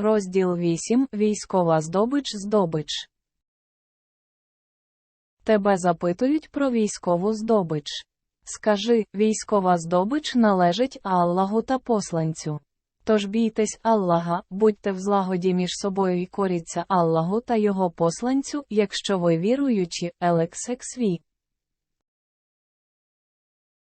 Розділ 8. Військова здобич здобич. Тебе запитують про військову здобич. Скажи, військова здобич належить Аллаху та посланцю. Тож бійтесь Аллаха, будьте в злагоді між собою і коріться Аллаху та його посланцю, якщо ви віруючі, елексексві.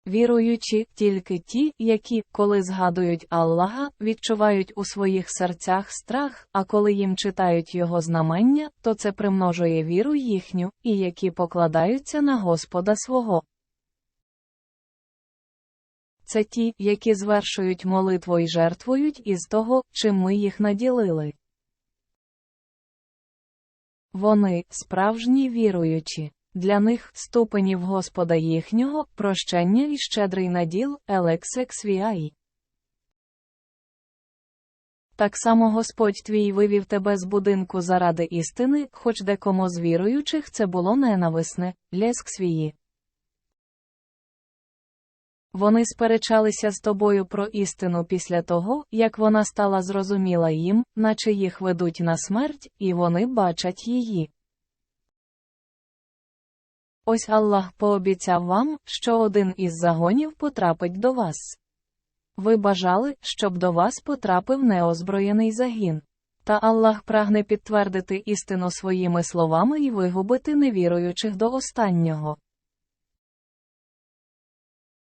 Віруючі тільки ті, які, коли згадують Аллаха, відчувають у своїх серцях страх, а коли їм читають його знамення, то це примножує віру їхню, і які покладаються на Господа свого. Це ті, які звершують молитву і жертвують із того, чим ми їх наділили. Вони справжні віруючі. Для них ступенів Господа їхнього, прощення і щедрий наділ, елексексвіай. Так само Господь твій вивів тебе з будинку заради істини, хоч декому з віруючих це було ненависне, лєсксвії. Вони сперечалися з тобою про істину після того, як вона стала зрозуміла їм, наче їх ведуть на смерть, і вони бачать її. Ось Аллах пообіцяв вам, що один із загонів потрапить до вас. Ви бажали, щоб до вас потрапив неозброєний загін. Та Аллах прагне підтвердити істину своїми словами і вигубити невіруючих до останнього.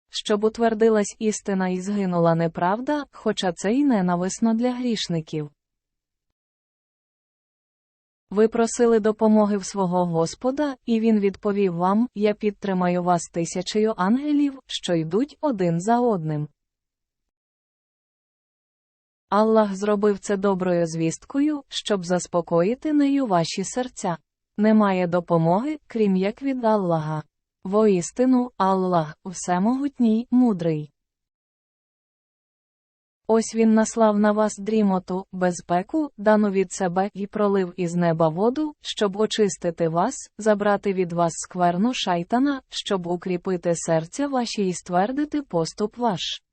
Щоб утвердилась істина і згинула неправда, хоча це й ненависно для грішників. Ви просили допомоги в свого Господа, і він відповів вам: Я підтримаю вас тисячею ангелів, що йдуть один за одним. Аллах зробив це доброю звісткою, щоб заспокоїти нею ваші серця. Немає допомоги, крім як від Аллаха. Воістину, Аллах, всемогутній, мудрий. Ось він наслав на вас дрімоту, безпеку, дану від себе, і пролив із неба воду, щоб очистити вас, забрати від вас скверну шайтана, щоб укріпити серця ваші і ствердити поступ ваш.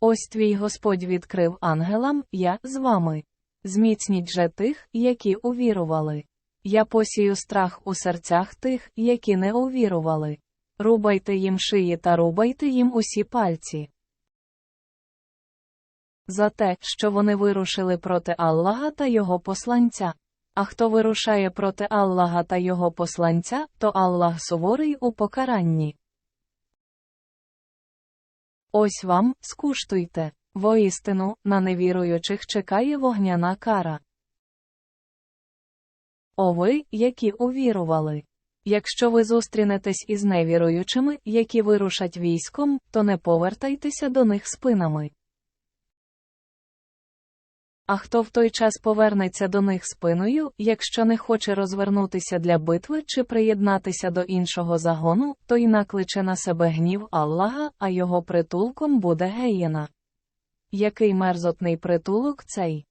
Ось твій Господь відкрив ангелам, я з вами. Зміцніть же тих, які увірували. Я посію страх у серцях тих, які не увірували. Рубайте їм шиї та рубайте їм усі пальці. За те, що вони вирушили проти Аллаха та його посланця. А хто вирушає проти Аллаха та його посланця, то Аллах суворий у покаранні. Ось вам, скуштуйте. Воістину, на невіруючих чекає вогняна кара. О ви, які увірували. Якщо ви зустрінетесь із невіруючими, які вирушать військом, то не повертайтеся до них спинами. А хто в той час повернеться до них спиною, якщо не хоче розвернутися для битви чи приєднатися до іншого загону, то й накличе на себе гнів Аллаха, а його притулком буде геєна. Який мерзотний притулок цей?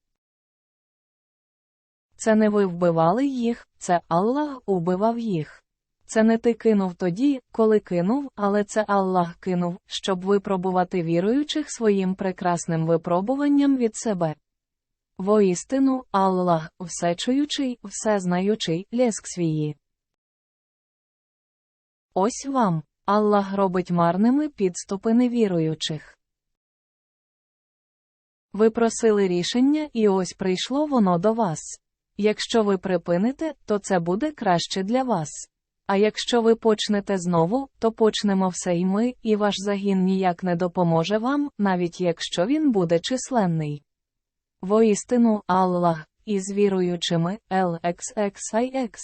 Це не ви вбивали їх, це Аллах убивав їх. Це не ти кинув тоді, коли кинув, але це Аллах кинув, щоб випробувати віруючих своїм прекрасним випробуванням від себе. Воістину, Аллах, всечуючий, всезнаючий, лєск свії. Ось вам, Аллах робить марними підступи невіруючих. Ви просили рішення, і ось прийшло воно до вас. Якщо ви припините, то це буде краще для вас. А якщо ви почнете знову, то почнемо все й ми, і ваш загін ніяк не допоможе вам, навіть якщо він буде численний. Воістину, Аллах, із віруючими, LXXIX.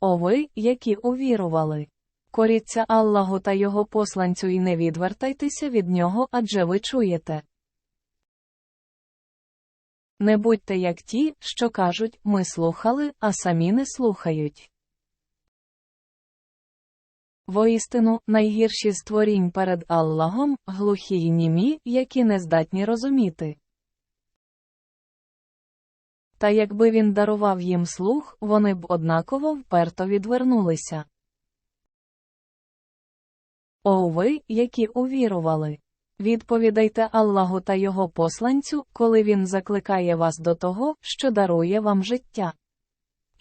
О ви, які увірували. Коріться Аллаху та його посланцю і не відвертайтеся від нього, адже ви чуєте. Не будьте як ті, що кажуть, ми слухали, а самі не слухають. Воістину, найгірші створінь перед Аллахом, глухі й німі, які не здатні розуміти. Та якби він дарував їм слух, вони б однаково вперто відвернулися. О ви, які увірували. Відповідайте Аллаху та Його посланцю, коли Він закликає вас до того, що дарує вам життя.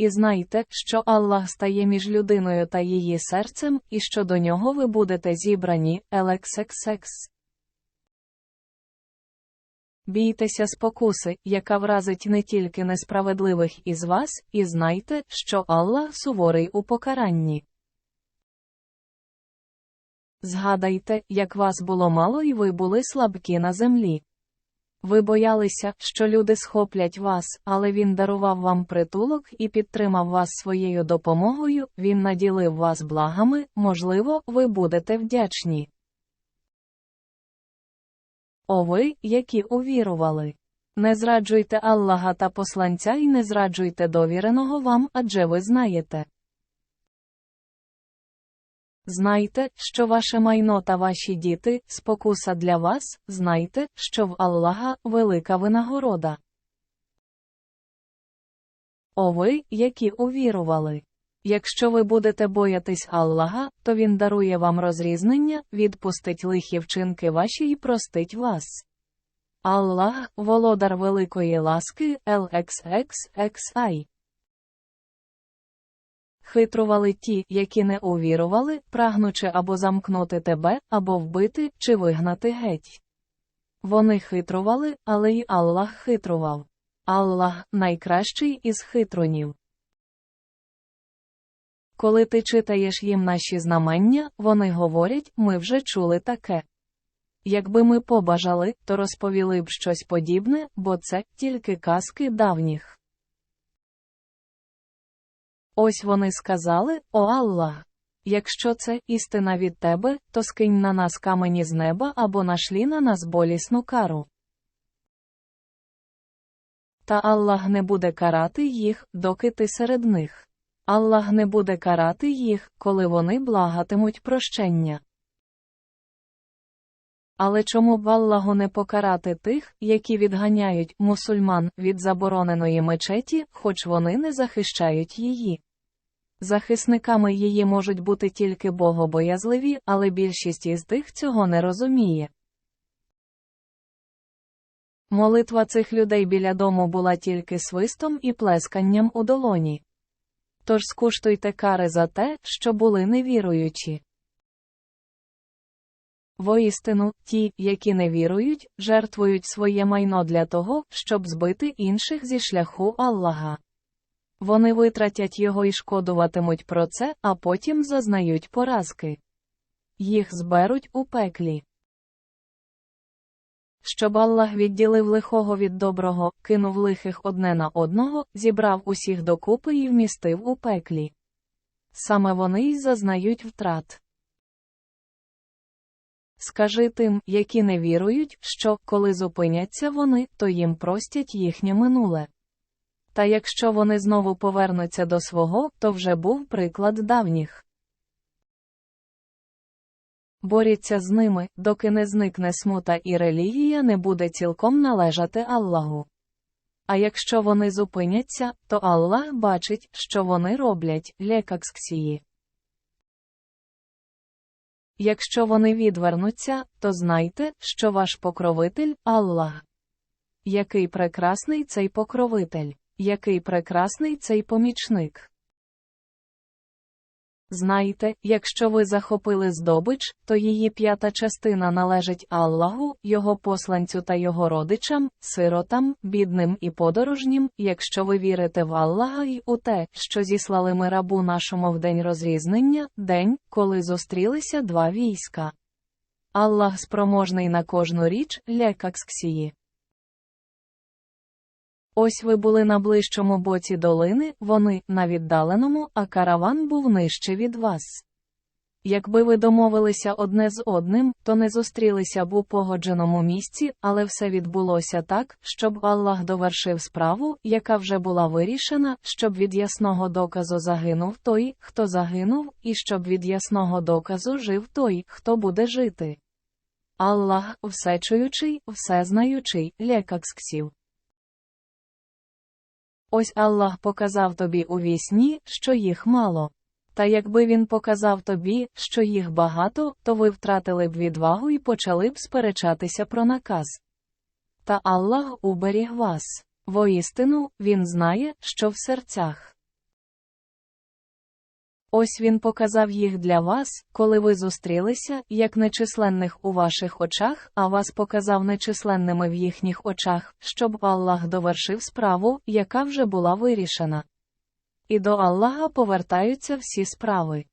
І знайте, що Аллах стає між людиною та її серцем, і що до нього ви будете зібрані, елексексекс. Бійтеся спокуси, яка вразить не тільки несправедливих із вас, і знайте, що Аллах суворий у покаранні. Згадайте, як вас було мало і ви були слабкі на землі. Ви боялися, що люди схоплять вас, але він дарував вам притулок і підтримав вас своєю допомогою, він наділив вас благами, можливо, ви будете вдячні. О ви, які увірували. Не зраджуйте Аллаха та посланця і не зраджуйте довіреного вам, адже ви знаєте. Знайте, що ваше майно та ваші діти спокуса для вас, знайте, що в Аллаха велика винагорода. О ви, які увірували. Якщо ви будете боятись Аллаха, то Він дарує вам розрізнення, відпустить лихі вчинки ваші і простить вас. Аллах, володар великої ласки, LXXXI. Хитрували ті, які не увірували, прагнучи або замкнути тебе, або вбити, чи вигнати геть. Вони хитрували, але й Аллах хитрував. Аллах найкращий із хитрунів. Коли ти читаєш їм наші знамення, вони говорять, ми вже чули таке. Якби ми побажали, то розповіли б щось подібне, бо це тільки казки давніх. Ось вони сказали, О Аллах! Якщо це істина від тебе, то скинь на нас камені з неба або нашлі на нас болісну кару. Та Аллах не буде карати їх, доки ти серед них. Аллах не буде карати їх, коли вони благатимуть прощення. Але чому б Аллаху не покарати тих, які відганяють мусульман від забороненої мечеті, хоч вони не захищають її? Захисниками її можуть бути тільки богобоязливі, але більшість із тих цього не розуміє. Молитва цих людей біля дому була тільки свистом і плесканням у долоні. Тож скуштуйте кари за те, що були невіруючі. Воістину, ті, які не вірують, жертвують своє майно для того, щоб збити інших зі шляху Аллаха. Вони витратять його і шкодуватимуть про це, а потім зазнають поразки. Їх зберуть у пеклі. Щоб Аллах відділив лихого від доброго, кинув лихих одне на одного, зібрав усіх докупи і вмістив у пеклі. Саме вони й зазнають втрат. Скажи тим, які не вірують, що, коли зупиняться вони, то їм простять їхнє минуле. Та якщо вони знову повернуться до свого, то вже був приклад давніх. Боріться з ними, доки не зникне смута і релігія не буде цілком належати Аллаху. А якщо вони зупиняться, то Аллах бачить, що вони роблять лекаксксії. Якщо вони відвернуться, то знайте, що ваш покровитель Аллах. Який прекрасний цей покровитель, який прекрасний цей помічник. Знайте, якщо ви захопили здобич, то її п'ята частина належить Аллаху, його посланцю та його родичам, сиротам, бідним і подорожнім, якщо ви вірите в Аллаха і у те, що зіслали ми рабу нашому в день розрізнення, день, коли зустрілися два війська. Аллах спроможний на кожну річ, лекаксксії. Ось ви були на ближчому боці долини, вони на віддаленому, а караван був нижче від вас. Якби ви домовилися одне з одним, то не зустрілися б у погодженому місці, але все відбулося так, щоб Аллах довершив справу, яка вже була вирішена, щоб від ясного доказу загинув той, хто загинув, і щоб від ясного доказу жив той, хто буде жити. Аллах, всечуючий, всезнаючий, лекаксксів. Ось Аллах показав тобі у вісні, що їх мало. Та якби він показав тобі, що їх багато, то ви втратили б відвагу і почали б сперечатися про наказ. Та Аллах уберіг вас. Воістину, Він знає, що в серцях. Ось він показав їх для вас, коли ви зустрілися, як нечисленних у ваших очах, а вас показав нечисленними в їхніх очах, щоб Аллах довершив справу, яка вже була вирішена. І до Аллаха повертаються всі справи.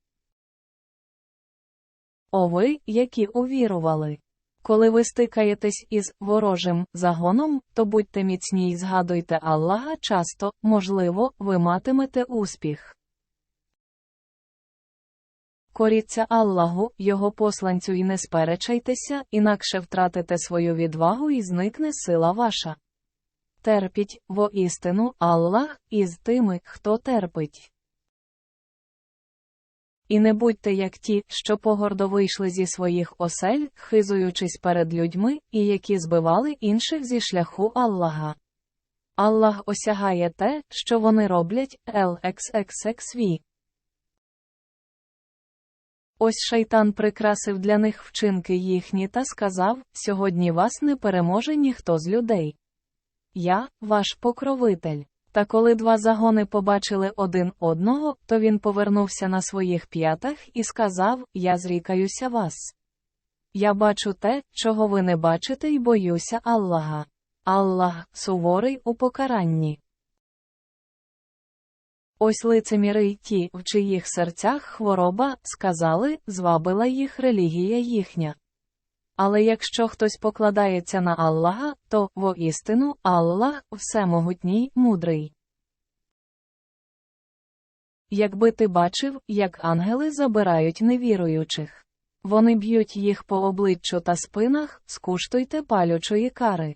О ви, які увірували. Коли ви стикаєтесь із ворожим загоном, то будьте міцні й згадуйте Аллаха часто, можливо, ви матимете успіх. Коріться Аллаху, його посланцю і не сперечайтеся, інакше втратите свою відвагу і зникне сила ваша. Терпіть, воістину, Аллах, із тими, хто терпить. І не будьте як ті, що погордо вийшли зі своїх осель, хизуючись перед людьми, і які збивали інших зі шляху Аллаха. Аллах осягає те, що вони роблять, LXXXV. Ось шайтан прикрасив для них вчинки їхні та сказав: Сьогодні вас не переможе ніхто з людей. Я, ваш покровитель. Та коли два загони побачили один одного, то він повернувся на своїх п'ятах і сказав: Я зрікаюся вас. Я бачу те, чого ви не бачите, і боюся Аллаха. Аллах суворий у покаранні. Ось лицеміри й ті, в чиїх серцях хвороба, сказали, звабила їх релігія їхня. Але якщо хтось покладається на Аллаха, то, воістину, Аллах всемогутній, мудрий. Якби ти бачив, як ангели забирають невіруючих. Вони б'ють їх по обличчю та спинах, скуштуйте палючої кари.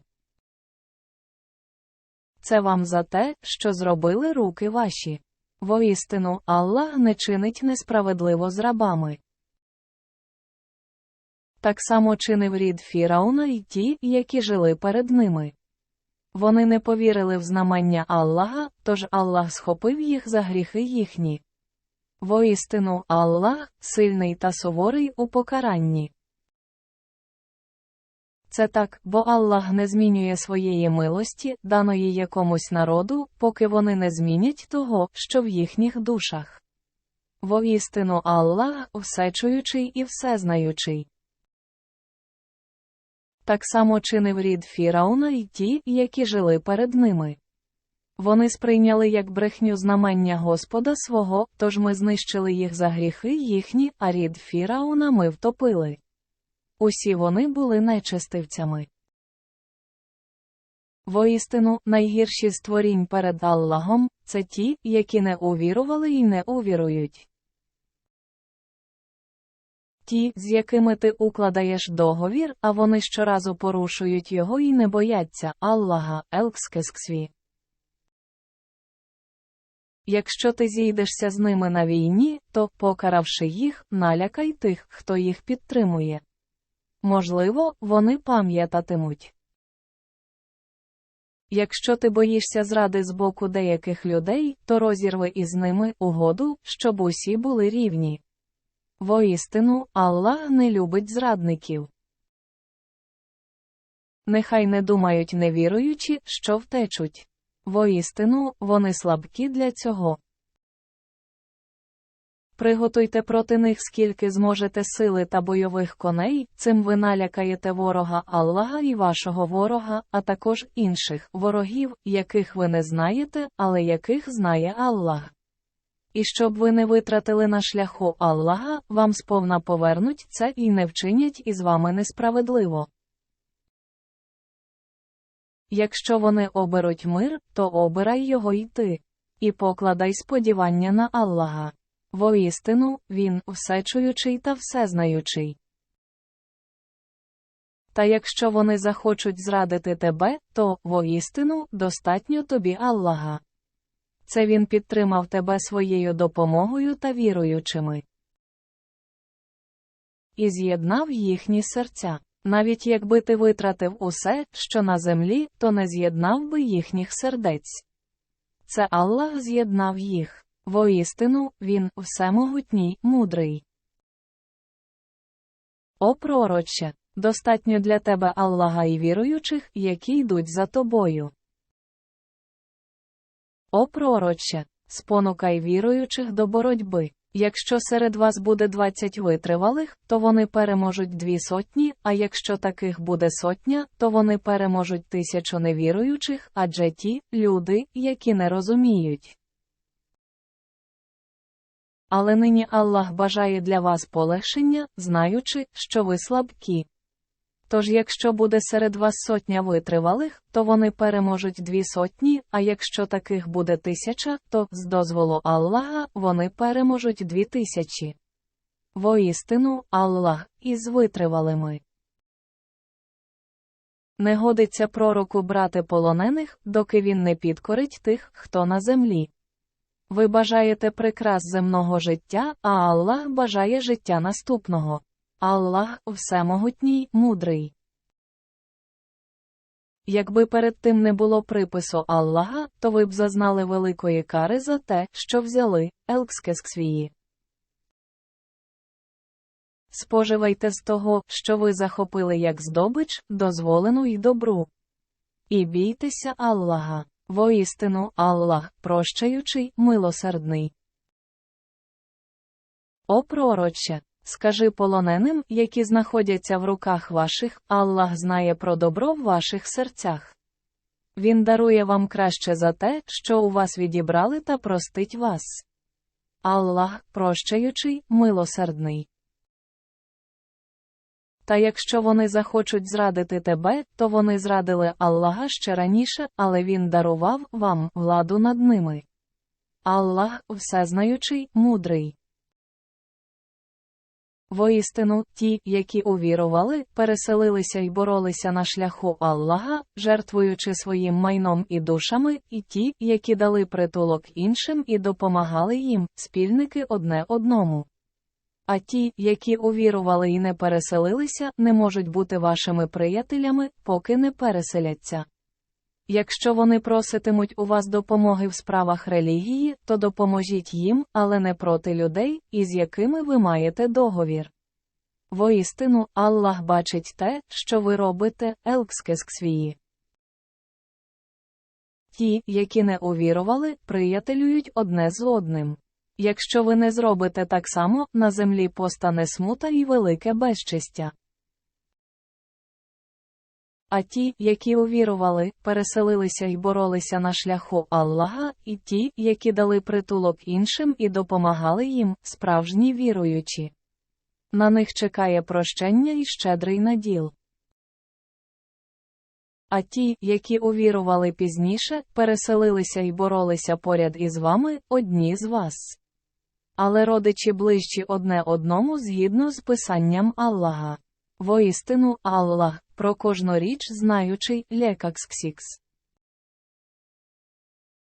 Це вам за те, що зробили руки ваші. Воістину, Аллах не чинить несправедливо з рабами. Так само чинив рід Фірауна й ті, які жили перед ними. Вони не повірили в знамення Аллаха, тож Аллах схопив їх за гріхи їхні. Воістину, Аллах сильний та суворий у покаранні. Це так, бо Аллах не змінює своєї милості, даної якомусь народу, поки вони не змінять того, що в їхніх душах. Воістину Аллах всечуючий і всезнаючий. Так само чинив рід Фірауна й ті, які жили перед ними. Вони сприйняли як брехню знамення Господа свого, тож ми знищили їх за гріхи їхні, а рід Фірауна ми втопили. Усі вони були нечестивцями. Воістину, найгірші створінь перед Аллахом це ті, які не увірували і не увірують. Ті, з якими ти укладаєш договір, а вони щоразу порушують його і не бояться Аллаха, Елкскесксві. Якщо ти зійдешся з ними на війні, то, покаравши їх, налякай тих, хто їх підтримує. Можливо, вони пам'ятатимуть. Якщо ти боїшся зради з боку деяких людей, то розірви із ними угоду, щоб усі були рівні. Воістину, Аллах не любить зрадників. Нехай не думають невіруючі, що втечуть. Воістину, вони слабкі для цього. Приготуйте проти них скільки зможете сили та бойових коней, цим ви налякаєте ворога Аллаха і вашого ворога, а також інших ворогів, яких ви не знаєте, але яких знає Аллах. І щоб ви не витратили на шляху Аллаха, вам сповна повернуть це і не вчинять із вами несправедливо. Якщо вони оберуть мир, то обирай його й ти. І покладай сподівання на Аллаха. Воістину, він всечуючий та всезнаючий. Та якщо вони захочуть зрадити тебе, то, воістину, достатньо тобі Аллаха. Це він підтримав тебе своєю допомогою та віруючими. І з'єднав їхні серця. Навіть якби ти витратив усе, що на землі, то не з'єднав би їхніх сердець. Це Аллах з'єднав їх. Воістину, він всемогутній, мудрий. О пророче, достатньо для тебе Аллаха і віруючих, які йдуть за тобою. О пророче, спонукай віруючих до боротьби. Якщо серед вас буде двадцять витривалих, то вони переможуть дві сотні, а якщо таких буде сотня, то вони переможуть тисячу невіруючих, адже ті люди, які не розуміють. Але нині Аллах бажає для вас полегшення, знаючи, що ви слабкі. Тож якщо буде серед вас сотня витривалих, то вони переможуть дві сотні, а якщо таких буде тисяча, то, з дозволу Аллаха, вони переможуть дві тисячі. Воістину, Аллах, із витривалими. Не годиться пророку брати полонених, доки він не підкорить тих, хто на землі. Ви бажаєте прикрас земного життя, а Аллах бажає життя наступного. Аллах всемогутній, мудрий. Якби перед тим не було припису Аллаха, то ви б зазнали великої кари за те, що взяли Елкскесксвії. Споживайте з того, що ви захопили як здобич, дозволену й добру. І бійтеся Аллаха. Воістину Аллах, прощаючий, милосердний. О пророче, скажи полоненим, які знаходяться в руках ваших, Аллах знає про добро в ваших серцях. Він дарує вам краще за те, що у вас відібрали та простить вас. Аллах, прощаючий, милосердний. Та якщо вони захочуть зрадити тебе, то вони зрадили Аллаха ще раніше, але Він дарував вам владу над ними. Аллах всезнаючий, мудрий. Воістину, ті, які увірували, переселилися й боролися на шляху Аллаха, жертвуючи своїм майном і душами, і ті, які дали притулок іншим і допомагали їм, спільники одне одному. А ті, які увірували і не переселилися, не можуть бути вашими приятелями, поки не переселяться. Якщо вони проситимуть у вас допомоги в справах релігії, то допоможіть їм, але не проти людей, із якими ви маєте договір. Воістину, Аллах бачить те, що ви робите, Елкскесксвії. Ті, які не увірували, приятелюють одне з одним. Якщо ви не зробите так само, на землі постане смута і велике безчестя. А ті, які увірували, переселилися й боролися на шляху Аллаха, і ті, які дали притулок іншим і допомагали їм, справжні віруючі. На них чекає прощення і щедрий наділ. А ті, які увірували пізніше, переселилися й боролися поряд із вами, одні з вас. Але родичі ближчі одне одному згідно з писанням Аллаха. Воістину Аллах, про кожну річ знаючий Лекаксксікс.